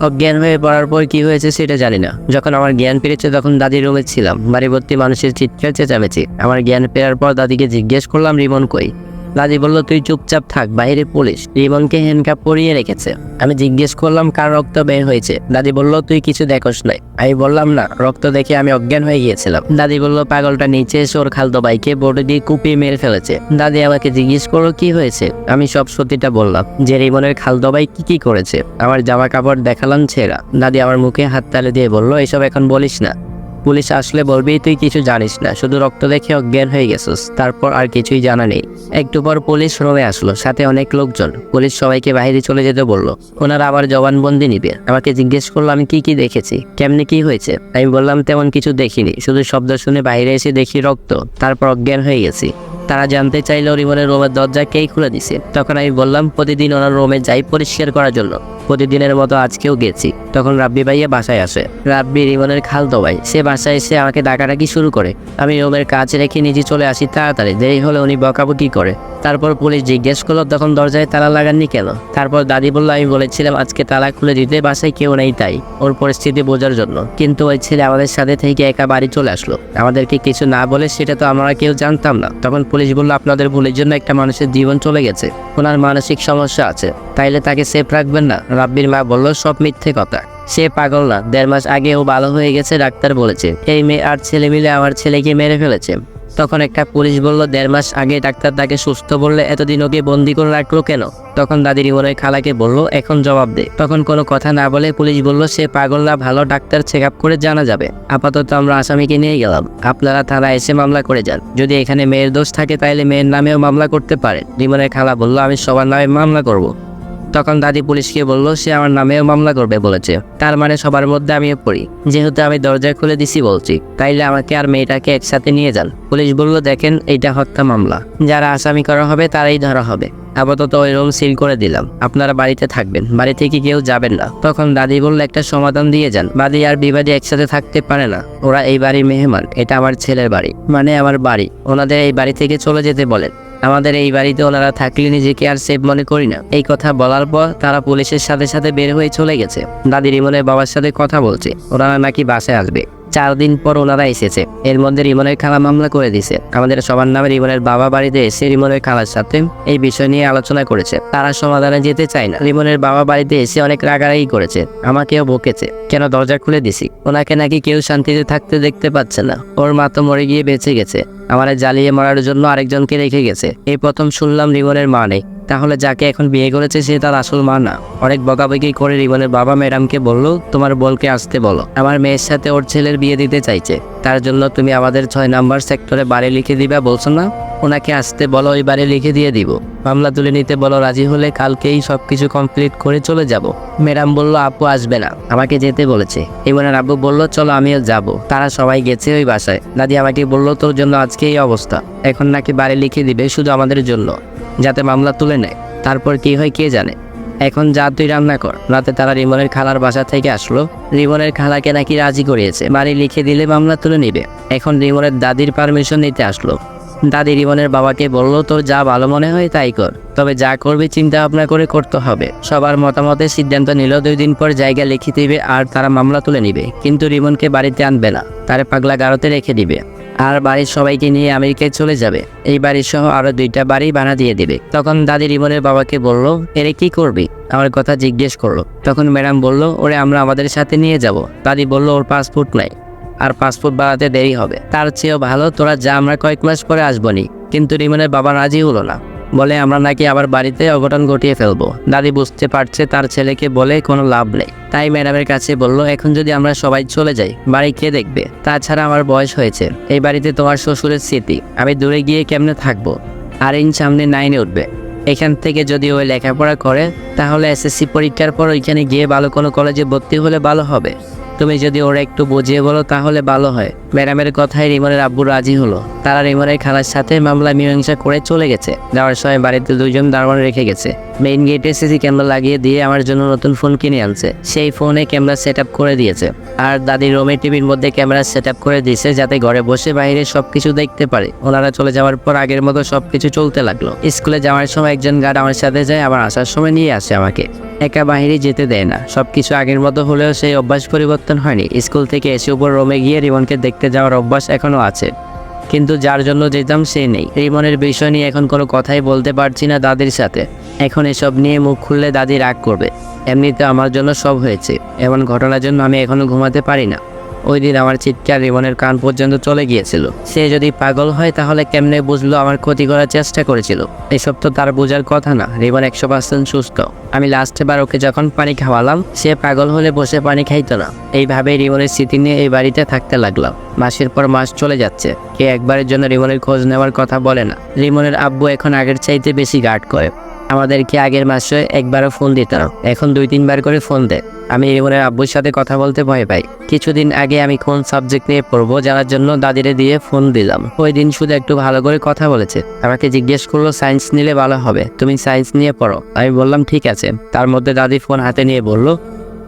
অজ্ঞান হয়ে পড়ার পর কি হয়েছে সেটা জানি না। যখন আমার জ্ঞান ফিরেছে তখন দাদি রুমে ছিলাম। বাড়ি ভর্তি মানুষের চিৎকার চেঁচামেচি। আমার জ্ঞান ফেরার পর দাদিকে জিজ্ঞেস করলাম, রিমন কই? দাদি বলল, তুই চুপচাপ থাক, বাইরে পুলিশ রিমনকে হ্যান্ডকাপ পরিয়ে রেখেছে। আমি জিজ্ঞেস করলাম, কার রক্ত বের হয়েছে? দাদি বলল, তুই কিছু দেখোস নাই। আমি বললাম, না, রক্ত দেখে আমি অজ্ঞান হয়ে গিয়েছিলাম। দাদি বলল, পাগলটা নিচে এসে ওর খালতো ভাইকে বোর্ডে দিয়ে কুপিয়ে মেরে ফেলেছে। দাদি আমাকে জিজ্ঞেস করল, কি হয়েছে? আমি সব সত্যিটা বললাম, যে রিমনের খালতো ভাই কি কি করেছে? আমার জামা কাপড় দেখালাম ছেঁড়া। দাদি আমার মুখে হাত তালে দিয়ে বলল, এসব এখন বলিস না। পুলিশ আসলে বলবি তুই কিছু জানিস না, শুধু রক্ত দেখে অজ্ঞান হয়ে গেছিস, তারপর আর কিছুই জানা নেই। একটু পর পুলিশ রোমে আসলো, সাথে অনেক লোকজন। পুলিশ সবাইকে বাইরে চলে যেতে বলল, ওনারা আবার জবানবন্দি নিবে। আমাকে জিজ্ঞেস করল, আমি কি কি দেখেছি? কেমনে কি হয়েছে? আমি বললাম, তেমন কিছু দেখিনি, শুধু শব্দ শুনে বাইরে এসে দেখি রক্ত, তারপর অজ্ঞান হয়ে গেছি। তারা জানতে চাইলো রিমনের রোমের দরজা কেই খুলে দিছে। তখন আমি বললাম, প্রতিদিন ওনার রোমে যাই পরিষ্কার করার জন্য। প্রতিদিনের মতো আজকেও গেছি। তখন রাব্বি ভাইয়া বাসায় আসে। রাব্বি রিমনের খাল দবাই সে বাসায় এসে আমাকে ডাকাডাকি শুরু করে। আমি রোমের কাজ রেখে নিজে চলে আসি তাড়াতাড়ি। দেরি হলে উনি বকাবকি করে। তারপর পুলিশ জিজ্ঞেস করল, তখন দরজায় তালা লাগাননি কেন? তারপর দাদি বলল, আমি বলেছিলাম আজকে তালা খুলে দিতে, বাসায় কেউ নেই তাই, ওর পরিস্থিতি বোঝার জন্য। কিন্তু ওই ছেলে আমাদের সাথে থেকে একা বাড়ি চলে আসলো। আমাদেরকে কিছু না বলে সেটা তো আমরা কেউ জানতাম না। তখন পুলিশ বলল, আপনাদের ভুলের জন্য একটা মানুষের জীবন চলে গেছে। ওনার মানসিক সমস্যা আছে। তাইলে তাকে সেফ রাখবেন না। রাব্বির মা বলল, সব মিথ্যে কথা। সে পাগল না। দেড় মাস আগে ও ভালো হয়ে গেছে, ডাক্তার বলেছে। এই মেয়ে আর ছেলে মিলে আমার ছেলেকে মেরে ফেলেছে। তখন একটা পুলিশ বলল, দেড় মাস আগে ডাক্তার তাকে সুস্থ বললে এতদিন ওকে বন্দি করে রাখল কেন? তখন দাদি রিমনের খালাকে বলল, এখন জবাব দে। তখন কোনো কথা না বলে পুলিশ বলল, সে পাগল না ভালো ডাক্তার চেক আপ করে জানা যাবে। আপাতত আমরা আসামিকে নিয়ে গেলাম। আপনারা থানা এসে মামলা করে যান। যদি এখানে মেয়ের দোষ থাকে তাহলে মেয়ের নামেও মামলা করতে পারেন। রিমনের খালা বলল, আমি সবার নামে মামলা করব। তখন দাদি পুলিশকে বলল, সে আমার নামেও মামলা করবে, বলেছে। তার মানে সবার মধ্যে আমিও পড়ি। যেহেতু আমি দরজা খুলে দিছি বলছি, তাইলে আমাকে আর মেয়েটাকে একসাথে নিয়ে যান। পুলিশ বলল, দেখেন, এইটা হত্যা মামলা। যারা আসামি করা হবে, তারাই ধরা হবে। আপাতত ওই রুম সিল করে দিলাম। আপনারা বাড়িতে থাকবেন। বাড়ি থেকে কেউ যাবেন না। তখন দাদি বলল, একটা সমাধান দিয়ে যান। বাদী আর বিবাদী একসাথে থাকতে পারে না। ওরা এই বাড়ির মেহমান। এটা আমার ছেলের বাড়ি। মানে আমার বাড়ি। ওনাদের এই বাড়ি থেকে চলে যেতে বলেন। আমাদের এই বাড়িতে ওনারা থাকলে নিজেকে আর সেফ মনে করি না। এই কথা বলার পর তারা পুলিশের সাথে সাথে বের হয়ে চলে গেছে। দাদি রিমনের বাবার সাথে কথা বলছে। ওনারা নাকি বাসায় আসবে। চার দিন পর ওনারা এসেছে। এর মধ্যে রিমনের খালা মামলা করে দিছে আমাদের সবার নামে রিমনের বাবা বাড়িতে এসে রিমনের খালার সাথে এই বিষয় নিয়ে আলোচনা করেছে। তারা সমাধানে যেতে চায় না। রিমনের বাবা বাড়িতে এসে অনেক রাগারাগি করেছে। আমাকেও বকেছে। কেন দরজা খুলে দিছি? ওনাকে নাকি কেউ শান্তিতে থাকতে দেখতে পাচ্ছে না। ওর মা তো মরে গিয়ে বেঁচে গেছে। আমার জ্বালিয়ে মারার জন্য আরেকজনকে রেখে গেছে। এই প্রথম শুনলাম রিমনের মা নেই। তাহলে যাকে এখন বিয়ে করেছে সে তার আসল মা না। অনেক বকাবকি করে রিবনের বাবা ম্যাডামকে বলল, তোমার বলকে আসতে বলো। আমার মেয়ের সাথে ওর ছেলের বিয়ে দিতে চাইছে। তার জন্য তুমি আমাদের ছয় নাম্বার সেক্টরে বাড়ি লিখে দিবা, বলছো না? ওনাকে আসতে বলো, ওই বাড়ি লিখে দিয়ে দিব। মামলা তুলে নিতে বলো, রাজি হলে কালকেই সব কিছু কমপ্লিট করে চলে যাব। ম্যাডাম বলল, আপু আসবে না। আমাকে যেতে বলেছে। ইমনের আব্বু বলল, চলো, আমিও যাব। তারা সবাই গেছে ওই বাসায়। দাদি আমাকে বলল, তোর জন্য আজকে এই অবস্থা। এখন নাকি বাড়ি লিখে দিবে শুধু আমাদের জন্য, যাতে মামলা তুলে নেয়। তারপর কি হয় কে জানে? এখন যা তুই রান্না কর। রাতে তারা রিমনের খালার বাসা থেকে আসলো। রিমনের খালাকে নাকি রাজি করিয়েছে। বাড়ি লিখে দিলে মামলা তুলে নিবে। এখন রিমনের দাদির পারমিশন নিতে আসলো। দাদি রিমনের বাবাকে বলল তোর যা ভালো মনে হয় তাই কর। তবে যা করবি চিন্তা ভাবনা করে করতে হবে। সবার মতামতের সিদ্ধান্ত নিল, দুই দিন পর জায়গা লিখে দিবে আর তারা মামলা তুলে নিবে। কিন্তু রিমনকে বাড়িতে আনবে না। তারে পাগলা গারোতে রেখে দিবে। আর বাড়ির সবাইকে নিয়ে আমেরিকায় চলে যাবে। এই বাড়ির সহ আরও দুইটা বাড়ি ভাড়া দিয়ে দিবে। তখন দাদি রিমনের বাবাকে বলল, এরে কি করবি? আমার কথা জিজ্ঞেস করল। তখন ম্যাডাম বলল, ওরে আমরা আমাদের সাথে নিয়ে যাব। দাদি বলল, ওর পাসপোর্ট নাই। আর পাসপোর্ট বাড়াতে দেরি হবে। তার চেয়েও ভালো তোরা যা আমরা কয়েক মাস পরে আসবনি। কিন্তু রিমনের বাবা রাজি হলো না। বলে, আমরা নাকি আবার বাড়িতে অঘটন ঘটিয়ে ফেলব। দাদি বুঝতে পারছে তার ছেলেকে বলে কোনো লাভ নেই। তাই ম্যাডামের কাছে বলল, এখন যদি আমরা সবাই চলে যাই, বাড়ি কে দেখবে? তাছাড়া আমার বয়স হয়েছে। এই বাড়িতে তোমার শ্বশুরের স্মৃতি। আমি দূরে গিয়ে কেমনে থাকব? আর ইন সামনে নাইনে উঠবে। এখান থেকে যদি ওই লেখাপড়া করে, তাহলে এসএসসি পরীক্ষার পর ওইখানে গিয়ে ভালো কোনো কলেজে ভর্তি হলে ভালো হবে। তুমি যদি ওরা একটু বুঝিয়ে বলো তাহলে ভালো হয়। ম্যাডামের কথায় রিমনের আব্বু রাজি হলো। তারা রিমনের খালার সাথে মামলা মীমাংসা করে চলে গেছে। যাওয়ার সময় বাড়িতে দুইজন দারোয়ান রেখে গেছে। মেইন গেটে সিসি ক্যামেরা লাগিয়ে দিয়ে আমার জন্য নতুন ফোন কিনে আনছে। সেই ফোনে ক্যামেরা সেট করে দিয়েছে। আর দাদি রোমে টিভির মধ্যে ক্যামেরা সেট করে দিয়েছে যাতে ঘরে বসে বাইরে সবকিছু দেখতে পারে। ওনারা চলে যাওয়ার পর আগের মতো সবকিছু চলতে লাগল। স্কুলে যাওয়ার সময় একজন গার্ড আমার সাথে যায়, আবার আসার সময় নিয়ে আসে আমাকে। একা বাহিরে যেতে দেয় না। সবকিছু আগের মতো হলেও সেই অভ্যাস পরিবর্তন হয়নি। স্কুল থেকে এসে উপর রোমে গিয়ে রিমনকে দেখতে যাওয়ার অভ্যাস এখনও আছে। কিন্তু যার জন্য যেতাম সে নেই। রিমনের বিষয় নিয়ে এখন কোনো কথাই বলতে পারছি না দাদির সাথে। এখন এসব নিয়ে মুখ খুললে দাদি রাগ করবে। এমনিতে আমার জন্য সব হয়েছে। এমন ঘটনার জন্য আমি এখনও ঘুমাতে পারি না। ওই দিন আমার চিৎকার রিমনের কান পর্যন্ত চলে গিয়েছিল। সে যদি পাগল হয় তাহলে কেমনে বুঝলো আমার ক্ষতি করার চেষ্টা করেছিল? এসব তো তার বোঝার কথা না। রিমন একশো পার্সেন্ট সুস্থ। আমি লাস্টে বার ওকে যখন পানি খাওয়ালাম, সে পাগল হলে বসে পানি খাইতো না। এইভাবে রিমনের স্মৃতি নিয়ে এই বাড়িতে থাকতে লাগলাম। মাসের পর মাস চলে যাচ্ছে। কে একবারের জন্য রিমনের খোঁজ নেওয়ার কথা বলে না। রিমনের আব্বু এখন আগের চাইতে বেশি গার্ড করে। আমাদেরকে আগের মাসে একবারও ফোন দিত না। এখন দুই তিনবার করে ফোন দেয়। আমি রিমনের আব্বুর সাথে কথা বলতে ভয় পাই। কিছুদিন আগে আমি কোন সাবজেক্ট নিয়ে পড়ব জানার জন্য দাদিরে দিয়ে ফোন দিলাম। ওই দিন শুধু একটু ভালো করে কথা বলেছে। আমাকে জিজ্ঞেস করল সায়েন্স নিলে ভালো হবে। তুমি সায়েন্স নিয়ে পড়ো। আমি বললাম, ঠিক আছে। তার মধ্যে দাদি ফোন হাতে নিয়ে বলল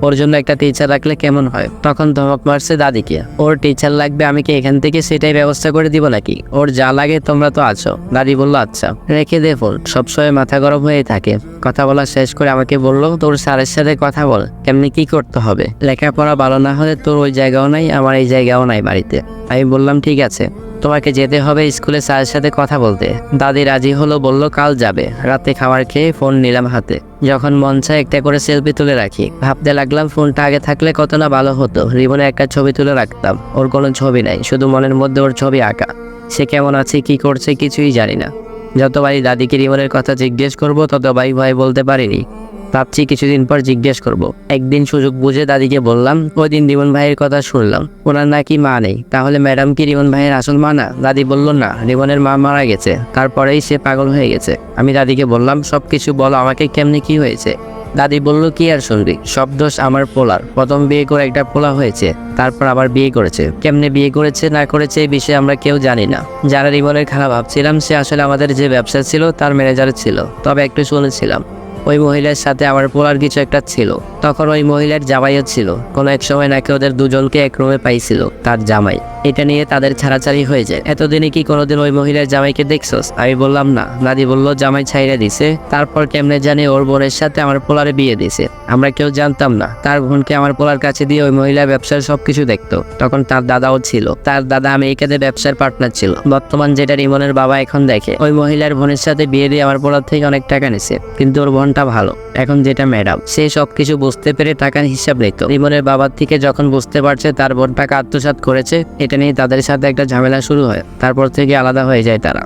ওর জন্য একটা টিচার রাখলে কেমন হয়? তখন ধমক মারছে দাদিকে। ওর টিচার লাগবে, আমি কি এখান থেকে সেটাই ব্যবস্থা করে দিব নাকি? ওর যা লাগে তোমরা তো আছো। দাদি বলল আচ্ছা। রেখে দে ফোন সবসময় মাথা গরম হয়ে থাকে। কথা বলা শেষ করে আমাকে বলল, তোর স্যারের সাথে কথা বল, কেমনি কি করতে হবে? লেখাপড়া ভালো না হলে তোর ওই জায়গাও নাই, আমার এই জায়গাও নাই বাড়িতে। আমি বললাম, ঠিক আছে। তোমাকে যেতে হবে স্কুলে স্যারের সাথে কথা বলতে। দাদি রাজি হলো, বলল, কাল যাবে। রাতে খাবার খেয়ে ফোন নিলাম হাতে। যখন মন চায় একটা করে সেলফি তুলে রাখি। ভাবতে লাগলাম ফোনটা আগে থাকলে কত না ভালো হতো। রিবনে একটা ছবি তুলে রাখতাম। ওর কোনো ছবি নাই, শুধু মনের মধ্যে ওর ছবি আঁকা। সে কেমন আছে, কি করছে কিছুই জানি না। যতবারই দাদিকে রিমনের কথা জিজ্ঞেস করব, ততবারই ভয় বলতে পারিনি। ভাবছি কিছুদিন পর জিজ্ঞেস করব। একদিন সুযোগ বুঝে দাদিকে বললাম, ওই দিন রিমন ভাইয়ের কথা শুনলাম। ওনার নাকি মা নেই। তাহলে ম্যাডাম কি রিমন ভাইয়ের আসল মা না? দাদি বলল, না, রিমনের মা মারা গেছে। তারপরেই সে পাগল হয়ে গেছে। আমি দাদিকে বললাম সব কিছু বলো আমাকে কেমনে কি হয়েছে? দাদি বলল, কি আর শুনবি? সব দোষ আমার পোলার। প্রথম বিয়ে করে একটা পোলা হয়েছে, তারপর আবার বিয়ে করেছে। কেমনে বিয়ে করেছে, না করেছে এই বিষয়ে আমরা কেউ জানি না। যারা রিমনের খারাপ ভাবছিলাম, সে আসলে আমাদের যে ব্যবসা ছিল, তার ম্যানেজার ছিল। তবে একটু শুনেছিলাম। ওই মহিলার সাথে আমার পোলার কিছু একটা ছিল। তখন ওই মহিলার জামাইও ছিল। কোনো এক সময় নাকি ওদের দুজনকে এক রুমে পাইছিল, তার জামাই। এটা নিয়ে তাদের ছাড়াছাড়ি হয়ে যায়। এতদিনে কি কোনোদিন ওই মহিলার জামাইকে দেখছস? আমি বললাম, না। নাদি বলল, জামাই ছাইরে দিছে। তারপর কেমনে জানি ওর বোনের সাথে আমার পোলারে বিয়ে দিছে। আমরা কেউ জানতাম না। তার বোনকে আমার পোলার কাছে দিয়ে ওই মহিলা ব্যবসার সবকিছু দেখতো। তখন তার দাদাও ছিল। তার দাদা আমেরিকাতে ব্যবসার পার্টনার ছিল। বর্তমান যেটা রিমনের বাবা এখন দেখে, ওই মহিলার বোনের সাথে বিয়ে দিয়ে আমার পোলার থেকে অনেক টাকা নিছে। কিন্তু ওর বোনটা ভালো। এখন যেটা ম্যাডাম, সে সবকিছু বুঝতে পেরে টাকার হিসাব নিত রিমনের বাবার থেকে যখন বুঝতে পারছে তার বোন টাকা আত্মসাৎ করেছে, এটা নিয়ে তাদের সাথে একটা ঝামেলা শুরু হয়। তারপর থেকে আলাদা হয়ে যায় তারা।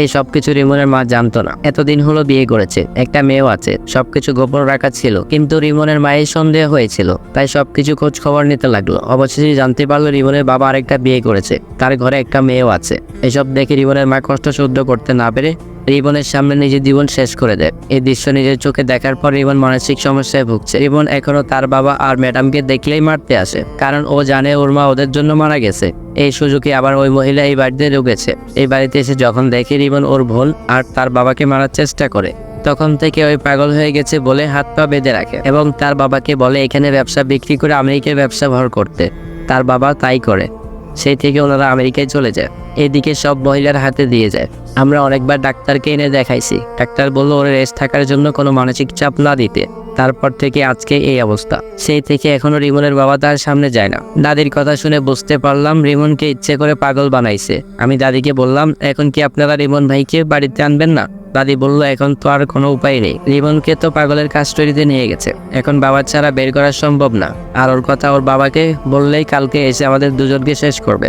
এই সবকিছু রিমনের মা জানতো না। এতদিন হলো বিয়ে করেছে, একটা মেয়েও আছে, সবকিছু গোপন রাখা ছিল। কিন্তু রিমনের মায়ের সন্দেহ হয়েছিল, তাই সবকিছু খোঁজ খবর নিতে লাগল। অবশেষে জানতে পারল রিমনের বাবা আরেকটা বিয়ে করেছে, তার ঘরে একটা মেয়েও আছে। এসব দেখে রিমনের মা কষ্ট সহ্য করতে না পেরে রিবনের সামনে নিজের জীবন শেষ করে দেয়। এই দৃশ্য নিজের চোখে দেখার পর রিবন মানসিক সমস্যায় ভুগছে। রিবন এখনও তার বাবা আর ম্যাডামকে দেখলেই মারতে আসে, কারণ ও জানে ওর মা ওদের জন্য মারা গেছে। এই সুযোগে আবার ওই মহিলা এই বাড়িতে ঢুকেছে এই বাড়িতে এসে যখন দেখে রিবন ওর ভুল আর তার বাবাকে মারার চেষ্টা করে, তখন থেকে ওই পাগল হয়ে গেছে বলে হাত পা বেঁধে রাখে এবং তার বাবাকে বলে, এখানে ব্যবসা বিক্রি করে আমেরিকায় ব্যবসা ভর করতে। তার বাবা তাই করে। সেই থেকে ওনারা আমেরিকায় চলে যায়। এদিকে সব মহিলার হাতে দিয়ে যায়। আমরা অনেকবার ডাক্তারকে এনে দেখাইছি। ডাক্তার বলল ওর রেস্ট থাকার জন্য কোনো মানসিক চাপ না দিতে। তারপর থেকে আজকে এই অবস্থা। সেই থেকে এখনও রিমনের বাবা তার সামনে যায় না। দাদির কথা শুনে বুঝতে পারলাম রিমনকে ইচ্ছে করে পাগল বানাইছে। আমি দাদিকে বললাম, এখন কি আপনারা রিমন ভাইকে বাড়িতে আনবেন না? দাদি বলল, এখন তো আর কোনো উপায় নেই। রিমনকে তো পাগলের কাস্টডিতে নিয়ে গেছে। এখন বাবার ছাড়া বের করা সম্ভব না। আর ওর কথা ওর বাবাকে বললেই কালকে এসে আমাদের দুজনকে শেষ করবে।